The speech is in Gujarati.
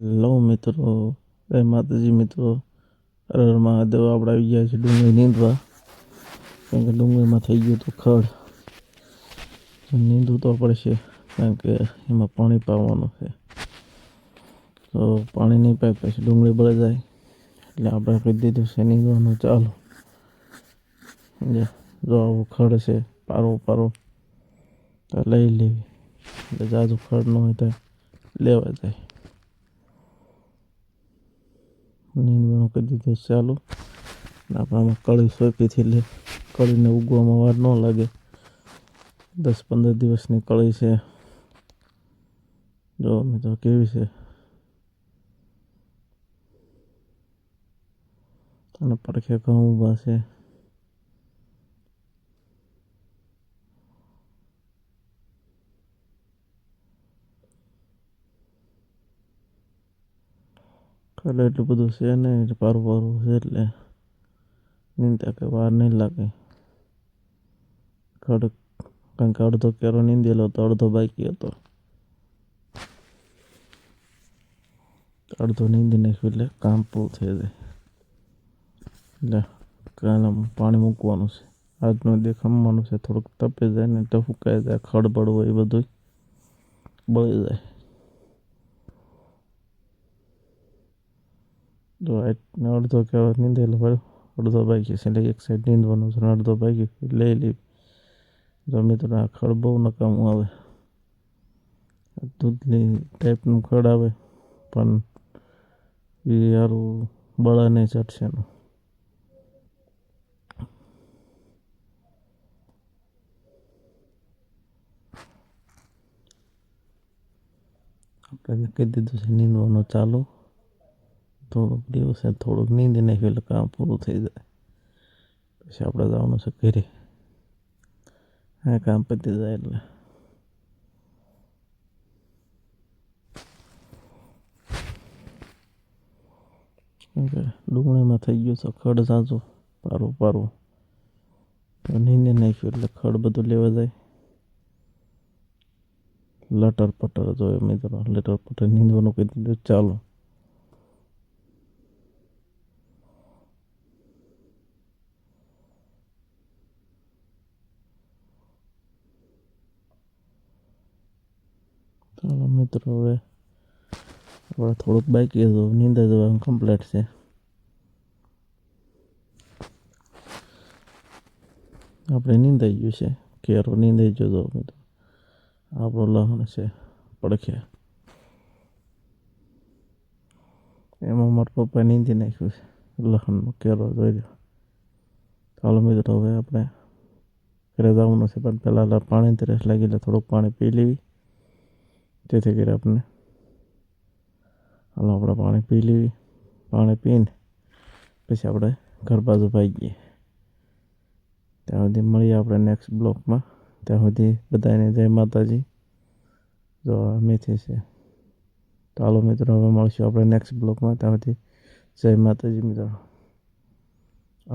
હેલો મિત્રો. જય માતાજી મિત્રો, હર મહાદેવ, આપણે આવી ગયા છે ડુંગળી નીંદવા. કારણ કે ડુંગળીમાં થઈ ગયું હતું ખડ. નીંદવું તો પડશે, કારણ કે એમાં પાણી પાવાનું છે. તો પાણી નહીં પાય, પછી ડુંગળી બળે જાય એટલે આપણે કહી દીધું છે નીંદવાનું. ચાલો. જો આવું ખડ છે, પારો પારો, તો લઈ લેવી. એટલે જાજુ ખડ ન હોય તો લેવા જાય. નીંદવાનું કરી દીધું. ચાલુ આપણામાં કળી સોંપીથી લે કળીને ઉગવામાં વાર ન લાગે. દસ પંદર દિવસની કળી છે. જો મિત્રો, કેવી છે? અને પડખે ઘઉં ઊભા છે. કાલે એટલું બધું છે નહીં, એટલે પારું પારું છે એટલે નીંદતા કે વાર નહીં લાગે. ખડક કારણ કે અડધો કેરો નીંદેલો હતો, અડધો બાકી હતો. અડધો નીંદી નાખ્યું એટલે કામ પૂરું થઈ જાય. એટલે કાલે પાણી મૂકવાનું છે. આજનો દે ખમવાનું છે, થોડુંક તપી જાય ને તો ફૂંકાઈ જાય ખડ બળવું એ બધું બળી જાય તો ને અડધો કેરો નીંદેલો હોય અડધો બાકી છે એટલે એક સાઈડ નીંદવાનું છે અડધો બાકી. લઈ લે તો આ ખડ બહુ નકામું આવે દૂધની ટાઈપનું ખડ આવે પણ એ સારું બળા નહીં ચડશે એનું આપણે કહી દીધું છે નીંદવાનું ચાલુ થોડુંક દિવસે થોડુંક નીંદી નાખ્યું એટલે કામ પૂરું થઈ જાય. પછી આપણે જવાનું છે ઘરે. આ કામ પતી જાય એટલે. ડુંગળીમાં થઈ ગયું છે ખડ સાચો પારું પારું. નીંદી નાખ્યું એટલે ખડ બધું લેવા જાય. લટર પટર જોઈએ મિત્રો લટર પટર નીંદવાનું કહી દીધું. ચાલો. ચાલો મિત્રો, હવે આપણે થોડુંક બાકી હતું. નીંદા જવાનું કમ્પ્લીટ છે. આપણે નીંદાઈ ગયું છે. કેરો નીંદાઈ ગયો તો મિત્રો, આપણો લહણ છે પડખ્યા એમાં મારા પપ્પાએ નીંદી નાખ્યું છે. લહણનો કેરો જોઈ લો. ચાલો મિત્રો, હવે આપણે ઘરે જવાનું છે, પણ પહેલાં પાણી તરસ લાગી લે થોડુંક પાણી પી લેવી. જેથી કરી આપણે હાલો, આપણે પાણી પી લેવી. પાણી પીને પછી આપણે ઘર બાજુ ગઈએ ત્યાં સુધી મળીએ આપણે નેક્સ્ટ બ્લોકમાં ત્યાં સુધી બધાને જય માતાજી. જો મેથી છે. ચાલો મિત્રો, હવે મળશું આપણે નેક્સ્ટ બ્લોકમાં ત્યાં સુધી જય માતાજી મિત્રો.